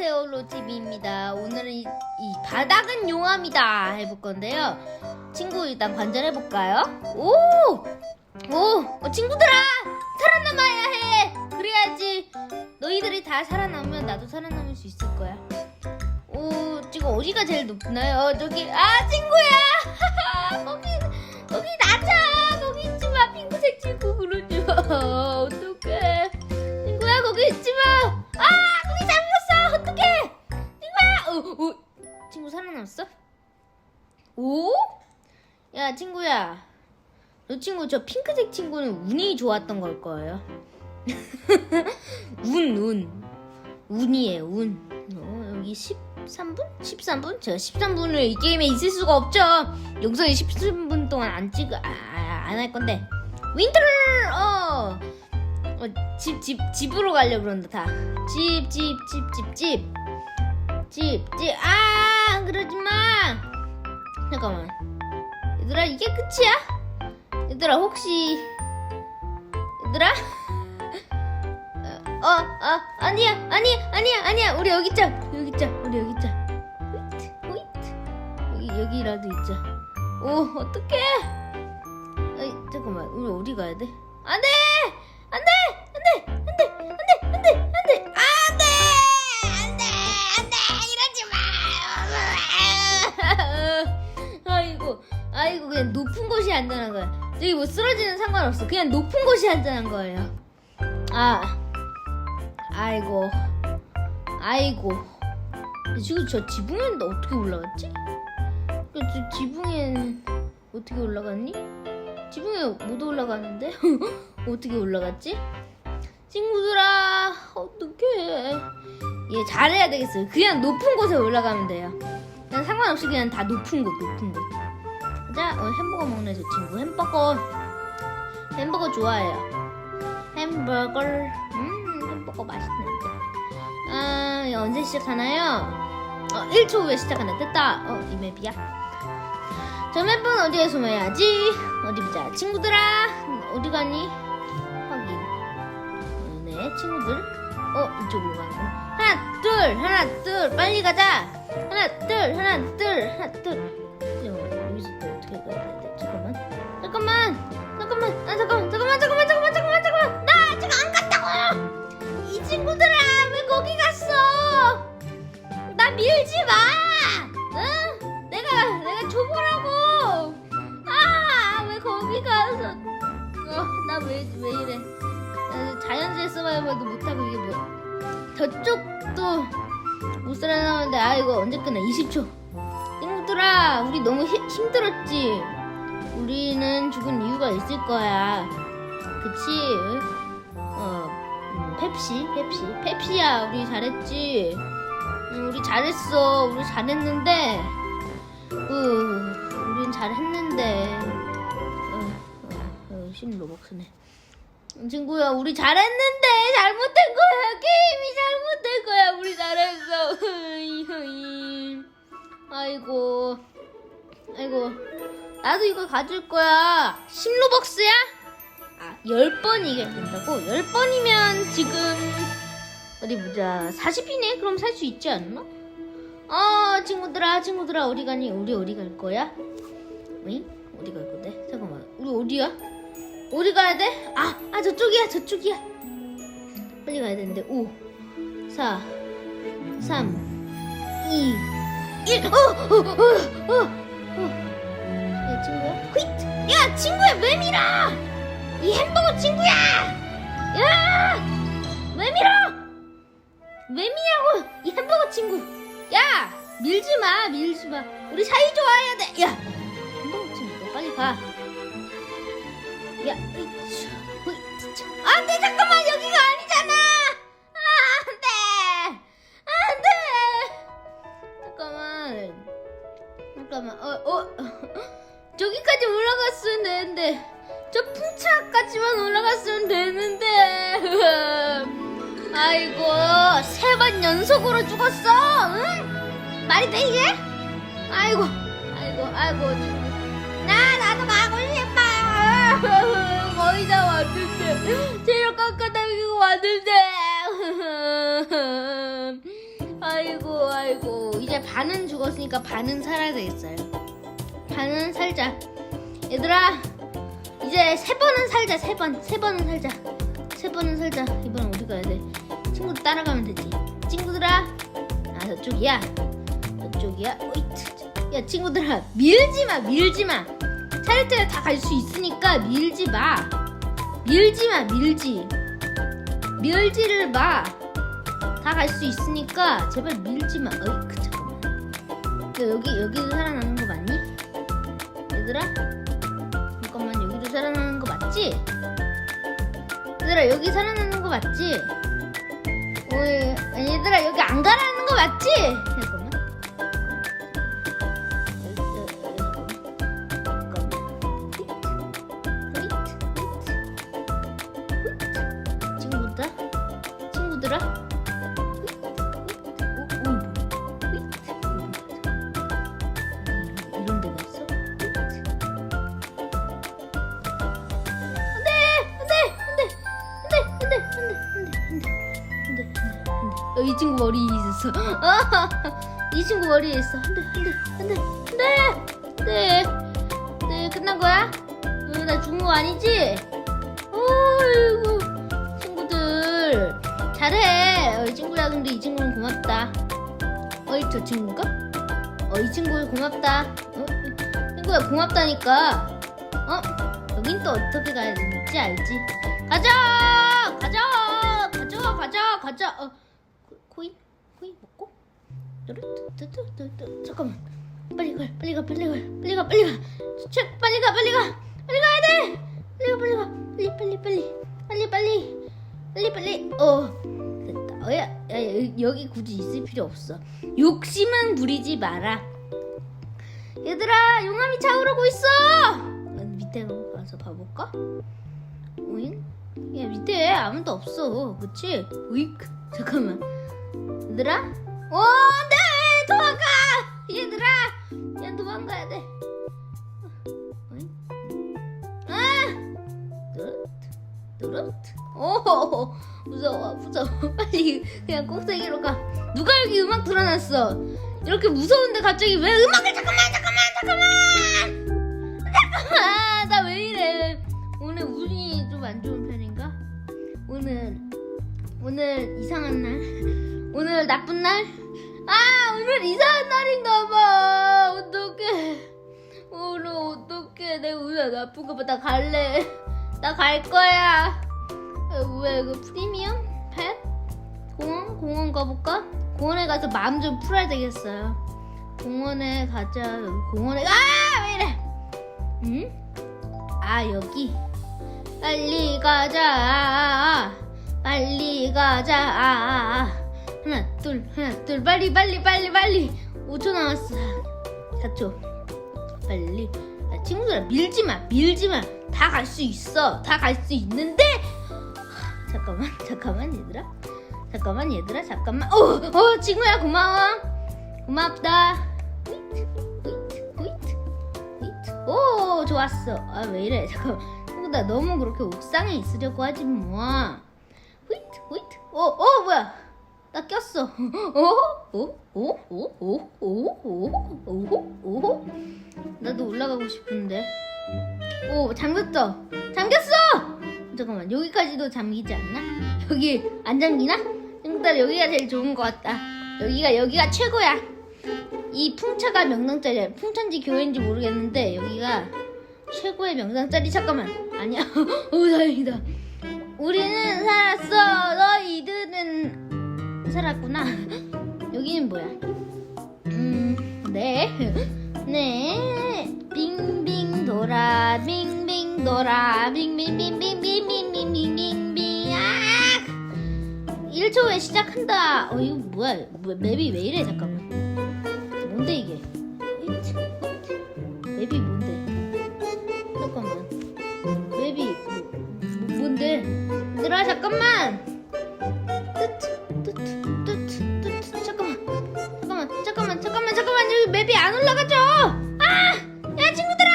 안녕하세요 로티비입니다 오늘은 이, 이 바닥은 용암이다 해볼 건데요 친구 일단 관전해 볼까요? 오! 오! 어, 친구들아! 살아남아야 해! 그래야지 너희들이 다 살아남으면 나도 살아남을 수 있을 거야 오 지금 어디가 제일 높나요? 저기 아 친구야! 거기 친구야 너 친구 저 핑크색 친구는 운이 좋았던 걸 거예요 운 운. 운이에요 운 어, 여기 13분? 13분? 제가 13분을 이 게임에 있을 수가 없죠 영상에 13분 동안 안 찍어 아, 안할 건데 윈터 어 어, 집, 집, 집으로 가려고 그런다, 다. 집, 집, 집, 집, 집. 집, 집. 아, 그러지 마. 잠깐만. 얘들아, 이게 끝이야? 얘들아, 혹시. 얘들아? 어, 어, 아니야, 아니야, 아니야, 아니야. 우리 여기 있자. 여기 있자. 우리 여기 있자. 호이트, 호이트. 여기, 여기라도 있자. 오, 어떡해. 어이, 잠깐만. 우리 어디 가야 돼? 안 돼! 아이고, 그냥 높은 곳이 안전한 거야. 저기 뭐 쓰러지는 상관없어. 그냥 높은 곳이 안전한 거예요. 아, 아이고, 아이고. 지금 저 지붕에는 어떻게 올라갔지? 그 지- 지붕에는 어떻게 올라갔니? 지붕에 못 올라가는데? 어떻게 올라갔지? 친구들아, 어떡해. 얘 잘해야 되겠어요. 그냥 높은 곳에 올라가면 돼요. 그냥 상관없이 그냥 다 높은 곳, 높은 곳. 자, 어, 햄버거 먹네, 저 친구. 햄버거. 햄버거 좋아해요. 햄버거. 음, 햄버거 맛있는데. 아, 언제 시작하나요? 어, 1초 후에 시작한다. 됐다. 어, 이 맵이야. 저 맵은 어디에 숨어야지? 어디 보자. 친구들아, 어디 가니? 확인. 어, 네, 친구들. 어, 이쪽으로 가는 거. 하나, 둘, 하나, 둘. 빨리 가자. 하나, 둘, 하나, 둘, 하나, 둘. happy with. 친구들아, 우리 너무 힘, 힘들었지? 우리는 죽은 이유가 있을 거야. 그치? 어, 음, 펩시, 펩시. 펩시야, 우리 잘했지? 응, 우리 잘했어. 우리 잘했는데, 어, 우린 잘했는데, 어, 어, 어, 심 로벅스네. 친구야, 우리 잘했는데 잘못된 거야. 게임이 잘못된 거야. 우리 잘했어. 아이고, 아이고, 나도 이거 가질 거야. 10로벅스야? 아, 10번 이겨야 된다고? 10번이면 지금 어디 보자. 40이네? 그럼 살 수 있지 않나? 어, 친구들아, 친구들아, 어디 가니? 우리 어디 갈 거야? 응? 어디 갈 건데? 잠깐만. 우리 어디야? 어디 가야 돼? 아, 아, 저쪽이야, 저쪽이야. 빨리 가야 되는데. 5, 4, 3, 2, 1. 어, 어, 어, 어, 어. 야, 친구야? 휘트! 야, 친구야, 왜 밀어! 이 햄버거 친구야! 야! 왜 밀어! 왜 미냐고 이 햄버거 친구 야 밀지 마 밀지 마 우리 사이 좋아해야 돼 야 햄버거 친구 너 빨리 가 야 으이차, 으이차. 안돼 잠깐만 여기가 아니잖 잠깐만. 어 어? 저기까지 올라갔으면 되는데. 저 풍차까지만 올라갔으면 되는데. 아이고 세 번 연속으로 죽었어 응? 말이 돼 이게? 아이고 아이고 아이고 나 나도 가고 싶어 거의 다 왔는데. 체력 깎아당기고 왔는데 반은 죽었으니까 반은 살아야 되겠어요. 반은 살자. 얘들아 이제 세 번은 살자 세 번. 세 번은 살자. 세 번은 살자. 이번 어디 가야 돼? 친구들 따라가면 되지. 친구들아 아 저쪽이야. 저쪽이야. 오이트. 야 친구들아 밀지 마 밀지 마. 차례차례 다 갈 수 있으니까 밀지 마. 밀지 마 밀지. 밀지를 마. 다 갈 수 있으니까 제발 밀지 마. 어이 그잠 깐만. 너 여기 여기도 살아나는 거 맞니? 얘들아? 잠깐만 여기도 살아나는 거 맞지? 얘들아 여기 살아나는 거 맞지? 오이 아니, 얘들아 여기 안 가라는 거 맞지? 이 친구 머리에 있었어. 아, 이 친구 머리에 있어. 안 돼 안 돼 안 돼. 안돼 안돼 네 끝난 거야? 응, 나 죽은 거 아니지? 어이구 친구들. 잘해. 어, 이 친구야. 근데 이 친구는 고맙다. 어이 저 친구인가? 어 이 친구 고맙다. 어? 친구야 고맙다니까. 어? 여긴 또 어떻게 가야 되는지 알지? 가자! 가자! 가자! 가자! 가자! 어 코- 코인? 코인 먹고? 뚜루뚜뚜뚜뚜 잠깐만. 빨리 가 빨리 가 빨리 가 빨리 가 빨리 가. 책 빨리 가 빨리 가. 빨리 가야 돼. 빨리 가 빨리 가. 빨리 빨리 빨리. 빨리 빨리. 빨리 빨리. 어. 됐다. 어야 야, 야, 여기 굳이 있을 필요 없어. 욕심은 부리지 마라. 얘들아 용암이 차오르고 있어. 어, 밑에 가서 봐볼까? 오잉? 야 밑에 아무도 없어. 그치? 오잉? 잠깐만 얘들아? 어 안돼 도망가! 얘들아 야 도망가야 돼. 오잉 아! 뚜루트 뚜루트? 오 무서워 무서워. 빨리 그냥 꼭대기로 가. 누가 여기 음악 틀어놨어? 이렇게 무서운데 갑자기 왜 음악을 잠깐만 잠깐만 잠깐만! 잠깐만! 나 왜 이래? 오늘 운이 좀 안 좋은 편인가? 오늘 오늘 이상한 날 오늘 나쁜 날? 아 오늘 이상한 날인가 봐. 어떡해. 오늘 어떡해. 내가 오늘 나쁜가 봐나 갈래. 나 갈 거야. 어, 왜 이거 프리미엄? 펫 공원? 공원 가볼까? 공원에 가서 마음 좀 풀어야 되겠어요. 공원에 가자. 공원에 아 왜 이래? 응? 아 여기. 빨리 가자. 빨리 가자 하나 둘 하나 둘 빨리 빨리 빨리 빨리. 5초 남았어. 4초. 빨리. 야, 친구들아 밀지마 밀지마. 다 갈 수 있어 다 갈 수 있는데. 하, 잠깐만 잠깐만 얘들아. 잠깐만 얘들아 잠깐만. 어, 어 친구야 고마워. 고맙다. 휘트 휘트 휘트 휘트 오 좋았어. 아 왜 이래. 잠깐만. 친구들 너무 그렇게 옥상에 있으려고 하지 뭐 휘트 휘트 어 어 뭐야 나 꼈어. 어어어어어어어어어? 나도 올라가고 싶은데. 오 잠겼어 잠겼어! 잠깐만 여기까지도 잠기지 않나? 여기 안 잠기나? 친구들 여기가 제일 좋은 것 같다. 여기가 여기가 최고야. 이 풍차가 명당짜리야. 풍차인지 교회인지 모르겠는데 여기가 최고의 명당짜리. 잠깐만. 아니야. 오 다행이다. 우리는 살았어 시작한다 어 이거 뭐야 뭐, 맵이 왜 이래 잠깐만 뭔데 이게. 맵이 뭔데 잠깐만 맵이 뭐, 뭐, 뭔데 얘들아 잠깐만 뜨트 잠깐만 잠깐만 잠깐만 잠깐만 잠깐만 여기 맵이 안 올라가죠 아 야 친구들아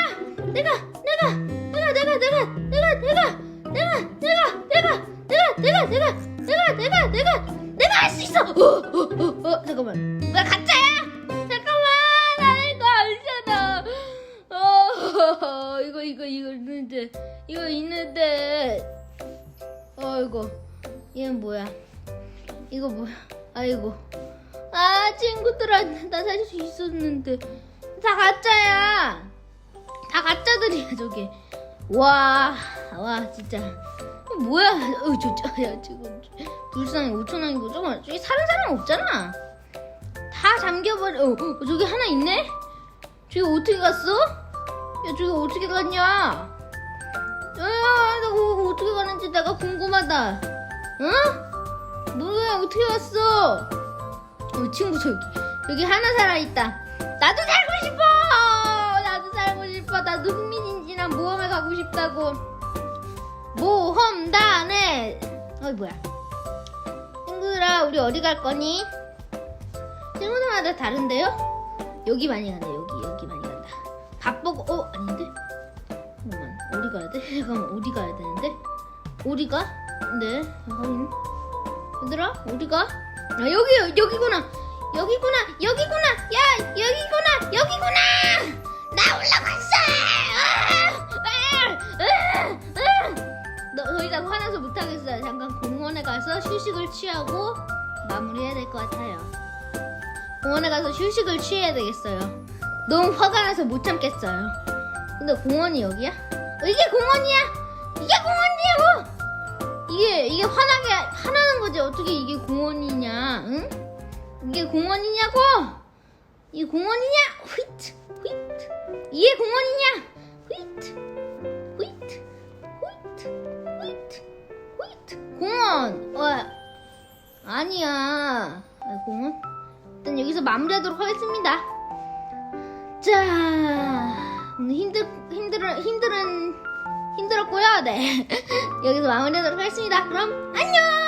내가 내가 내가 내가 내가 내가 내가 내가 내가 내가 내가 내가 내가 내가 내가 내가 내가 할 수 있어 어, 어, 어, 어, 잠깐만. 나 가짜야? 잠깐만, 나 이거 아니잖아. 어, 이거 이거 이거 있는데, 이거 있는데. 어, 이거 얘는 뭐야? 이거 뭐야? 아이고. 아, 친구들아, 나살수 있었는데 다 가짜야. 다 가짜들이야 저게. 와, 와 진짜. 어, 뭐야? 어, 저, 저, 야, 지금 불쌍해 5천 원이고 저거 저기 사는 사람 없잖아. 다 잠겨버려. 어, 어, 저기 하나 있네. 저기 어떻게 갔어? 야, 저기 어떻게 갔냐? 야, 나 그거 어떻게 가는지 내가 궁금하다. 응? 뭐야, 어떻게 왔어? 어, 친구 저기 여기 하나 살아 있다. 나도 살고 싶어. 나도 살고 싶어. 나도 흥민인지랑 모험에 가고 싶다고. 모험단에. 어이 뭐야? 친구들아, 우리 어디 갈 거니? 친구들마다 다른데요? 여기 많이 간다. 여기 여기 많이 간다. 밥 보고 어 아닌데? 잠깐만 어디 가야 돼? 잠깐만 어디 가야 되는데? 어디 가? 네 확인. 얘들아 어디 가? 아 여기 여기구나 여기구나 여기구나 야 여기구나 여기구나 나 올라갔어 아! 아! 아! 너, 더 이상 화나서 못하겠어요 잠깐 공원에 가서 휴식을 취하고 마무리해야 될 것 같아요 공원에 가서 휴식을 취해야 되겠어요 너무 화가 나서 못 참겠어요 근데 공원이 여기야? 어, 이게 공원이야 이게 공원이냐고 이게 이게 화나게 화나는 거지 어떻게 이게 공원이냐? 응? 이게 공원이냐고? 이게 공원이냐? 휘트 휘트 이게 공원이냐? 휘트 아니야 아, 공원 일단 여기서 마무리하도록 하겠습니다. 자 오늘 힘들 힘들어 힘들은 힘들었고요. 네 여기서 마무리하도록 하겠습니다. 그럼 안녕.